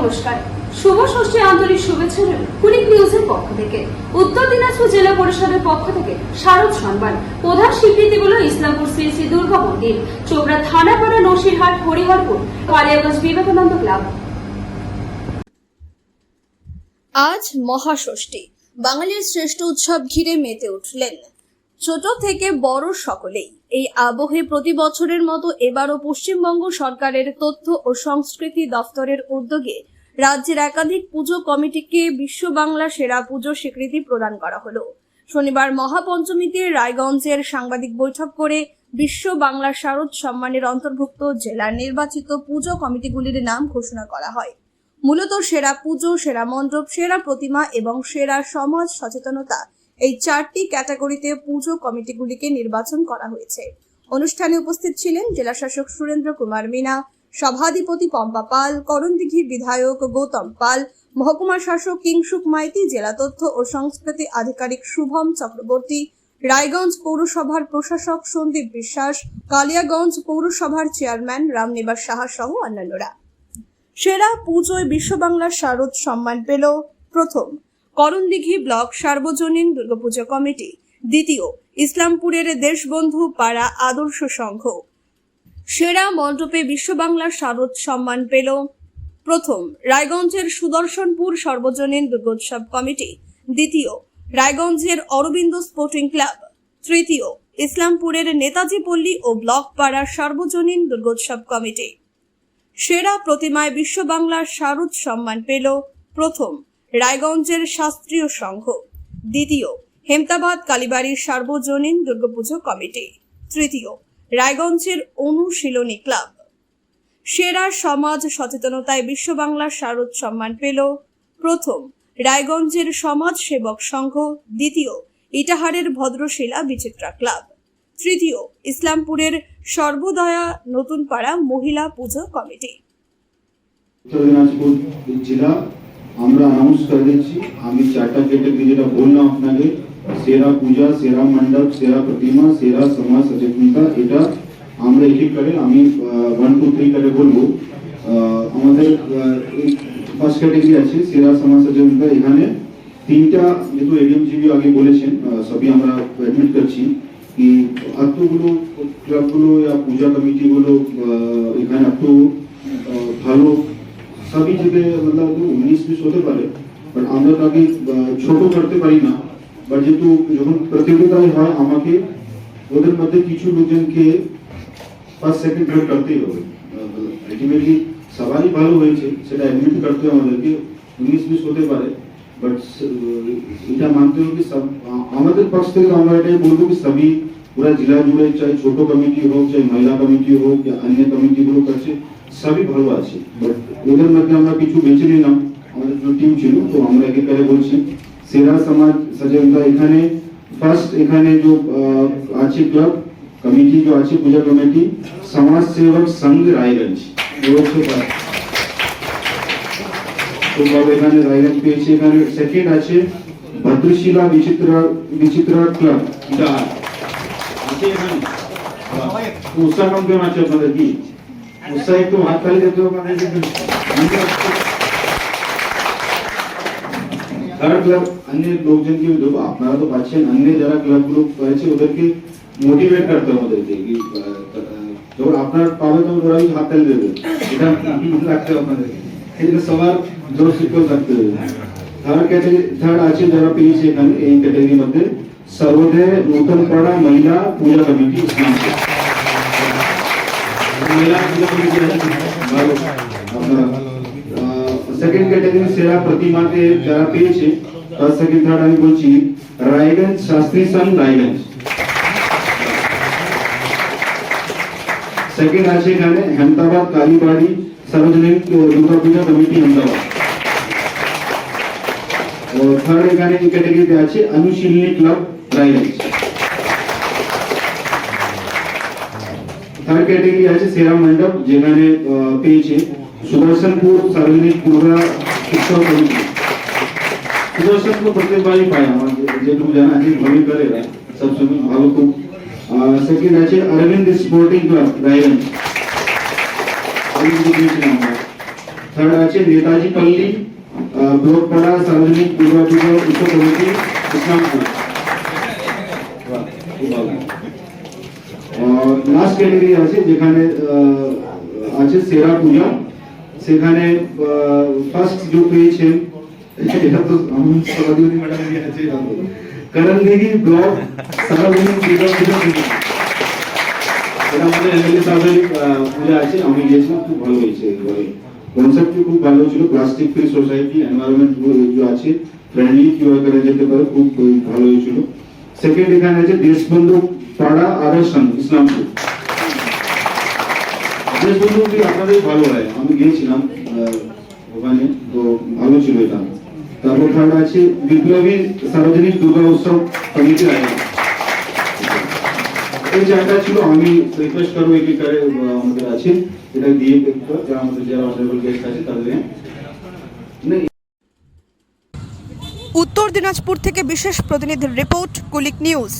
নমস্কার। শুভ ষষ্ঠী আন্তরিক শুভেচ্ছা নিউজের পক্ষ থেকে। উত্তর দিনাজপুর জেলা পরিষদের পক্ষ থেকে শারদ সম্মান প্রধান স্বীকৃতিগুলো ইসলামপুর শ্রী শ্রী দুর্গা মন্দির, চোপড়া থানাপাড়া নসিরহাট, হরিহরপুর, কালিয়াগঞ্জ বিবেকানন্দ ক্লাব। আজ মহাষষ্ঠী। বাঙালির শ্রেষ্ঠ উৎসব ঘিরে মেতে উঠলেন ছোট থেকে বড় সকলেই। এই আবহে প্রতি বছরের মতো এবারও পশ্চিমবঙ্গ সরকারের তথ্য ও সংস্কৃতি দফতরের উদ্যোগে রাজ্যের একাধিক পুজো কমিটিকে বিশ্ব বাংলা সেরা পুজো স্বীকৃতি প্রদান করা হলো। শনিবার মহাপঞ্চমীতে রায়গঞ্জের সাংবাদিক বৈঠক করে বিশ্ব বাংলা শারদ সম্মানের অন্তর্ভুক্ত জেলার নির্বাচিত পুজো কমিটিগুলির নাম ঘোষণা করা হয়। মূলত সেরা পুজো, সেরা মণ্ডপ, সেরা প্রতিমা এবং সেরা সমাজ সচেতনতা এই চারটি ক্যাটাগরিতে পুজো কমিটিগুলিকে নির্বাচন করা হয়েছে। অনুষ্ঠানে উপস্থিত ছিলেন জেলাশাসক সুরেন্দ্র কুমার মিনা, সভাধিপতি পম্পা পাল, করণদিঘির বিধায়ক গৌতম পাল, মহকুমা শাসক কিংসুক মাইতি, জেলা তথ্য ও সংস্কৃতি আধিকারিক শুভম চক্রবর্তী, রায়গঞ্জ পৌরসভার প্রশাসক সন্দীপ বিশ্বাস, কালিয়াগঞ্জ পৌরসভার চেয়ারম্যান রামনিবাস সাহা সহ অন্যান্যরা। সেরা পুজোয় বিশ্ব বাংলার শারদ সম্মান পেল প্রথম। করণদিঘি ব্লক সার্বজনীন দুর্গাপুজো কমিটি, দ্বিতীয় ইসলামপুরের দেশবন্ধু পাড়া আদর্শ সংঘ। সেরা মণ্ডপে বিশ্ব বাংলার শারদ সম্মান পেল। প্রথম রায়গঞ্জের সুদর্শনপুর সর্বজনীন দুর্গোৎসব কমিটি, দ্বিতীয় রায়গঞ্জের অরবিন্দ স্পোর্টিং ক্লাব, তৃতীয় ইসলামপুরের নেতাজি পল্লী ও ব্লক পাড়ার সর্বজনীন দুর্গোৎসব কমিটি। সেরা প্রতিমায় বিশ্ব বাংলার শারদ সম্মান পেল। প্রথম রায়গঞ্জের শাস্ত্রীয় সংঘ। দ্বিতীয়, হেমতাবাদ কালীবাড়ির সার্বজনীন দুর্গাপুজো কমিটি। তৃতীয়, রায়গঞ্জের অনুশীলনী ক্লাব। সেরা সমাজ সচেতনতায় বিশ্ব বাংলার শারদ সম্মান পেল। প্রথম, রায়গঞ্জের সমাজ সেবক সংঘ। দ্বিতীয়, ইটাহারের ভদ্রশিলা বিচিত্রা ক্লাব। তৃতীয়, ইসলামপুরের সর্বদয়া নতুন পাড়া মহিলা পুজো কমিটি। জেলা আমরা অ্যানাউন্স করে দিচ্ছি আমি চারটা ক্যাটাগরি যেটা বললাম আপনাকে সেরা পূজা সেরা মণ্ডপ সেরা প্রতিমা সেরা সমাজ সচেতনতা এটা আমরা এক এক করে আমি ওয়ান টু থ্রি করে বলবো আহ, আমাদের ফার্স্ট ক্যাটাগরি আছে সেরা সমাজ সচেতনতা এখানে তিনটা যেহেতু এডিএম জিবি আগে বলেছেন আহ, সবই আমরা অ্যাডমিট করছি কি এতগুলো ক্লাবগুলো या পূজা কমিটিগুলো আহ, এখানে এত আহ, ভালো সবই জায়গায় মতলব উনিশ বিশ হতে পারে বাট আমরা তাকে আহ, ছোট করতে পারি না বাট যেহেতু যখন প্রতিযোগিতায় হয় আমাকে ওদের মধ্যে কিছু লোকজনকে ফার্স্ট সেকেন্ড থার্ড করতেই হবে আলটিমেটলি সবারই ভালো হয়েছে সেটা অ্যাডমিট করতে হবে আমাদেরকে উনিশ বিশ হতে পারে বাট এটা মানতে হবে কি সব আ- আমাদের পক্ষ থেকে আমরা এটাই বলবো কি সবই পুরা জেলা জুড়ে চাই ছোট কমিটি হোক চাই মহিলা কমিটি হোক या अन्य কমিটিগুলো কাছে সবই ভালো আছে বাট ওদের মধ্যে আমরা কিছু বেছে নিলাম আমাদের যে টিম ছিল তো আমরা একে করে বলছি সেরা সমাজ সচেতনতা এখানে ফার্স্ট এখানে যে আহ, আছে ক্লাব কমিটি যে আছে পূজা কমিটি সমাজ সেবক সংঘ রায়গঞ্জ এই হচ্ছে first। তো ক্লাব এখানে রায়গঞ্জ পেয়েছে এখানে সেকেন্ড আছে ভদ্রশিলা বিচিত্র বিচিত্র ক্লাব এটা আছে এখানে তো উৎসাহ কম কেমন আছে আপনাদের কি तो क्लब, अन्य लोग जो अपना तो पाचे अन्य जरा क्लब ग्रुप पाचे उधर मोटिवेट करते हो देते कि जो तो अपना पावे तो थोड़ा भी हाथ इधर लगते हो अपने इधर सवार जो करते हो थर्ड थर्ड आचे जरा से कैटेगरी सर्वोदय, नूतन पड़ा, महिला, पूजा कमिटी মহিলা পূজা কমিটি আছে ভালো আপনারা সেকেন্ড ক্যাটাগরি সেরা প্রতিমাতে যারা পেয়েছে ফার্স্ট সেকেন্ড থার্ড আমি বলছি রায়গঞ্জ শাস্ত্রী সংঘ রায়গঞ্জ সেকেন্ড আছে এখানে হেমতাবাদ কালীবাড়ি সার্বজনীন দুর্গা পূজা কমিটি হেমতাবাদ ও থার্ড এখানে এই ক্যাটাগরিতে third category आज सेवा मंडप जिन्होंने જેનાને પે છે સુદર્શનપુર સાર્વજનિક પૂર્વ શિક્ષણ સમિતિ सुदर्शन को प्रतिभागी जाना जी भूमि करे सब सब भाव को सेकंड आज अरविंद स्पोर्टिंग क्लब रायन थर्ड आज नेताजी पल्ली ब्लॉक पड़ा सार्वजनिक पूरा पूरा उत्सव कमेटी इस्लामपुर লাস্ট ক্যাটেগরি আছে যেখানে আছে সেরা পূজা। সেখানে ফার্স্ট যে পেয়েছেন এটা তো আমার সভাধিপতি ম্যাডাম আছে করণদিঘি ব্লক সার্বজনীন দুর্গা পূজা। এটা আমাদের এমএলএ সাহেবের পূজা আছে, আমি গিয়েছিলাম, খুব ভালো হয়েছে এবারে কনসেপ্টটি খুব ভালো ছিল প্লাস্টিক ফ্রি সোসাইটি এনভায়রনমেন্ট যে আছে ফ্রেন্ডলি কীভাবে করা যেতে পারে, খুব ভালো হয়েছিল। সেকেন্ড এখানে আছে দেশবন্ধু পাড়া আদর্শ ইসলামপুর দেশবন্ধুটি আপনাদের ভালো হয়। আমি গিয়েছিলাম ওখানে, তো ভালো ছিল এটা। তারপর থার্ড আছে, বিপ্লবী সার্বজনিক দুর্গা উৎসব আয়োজন এই জায়গা ছিল, আমি রিকোয়েস্ট করব এই করে আমাদের আছে। এটা দিয়ে যারা আমাদের যারা অনারেবল গেস্ট আছে, তাদের। উত্তর দিনাজপুর থেকে বিশেষ প্রতিনিধির রিপোর্ট, কুলিক নিউজ।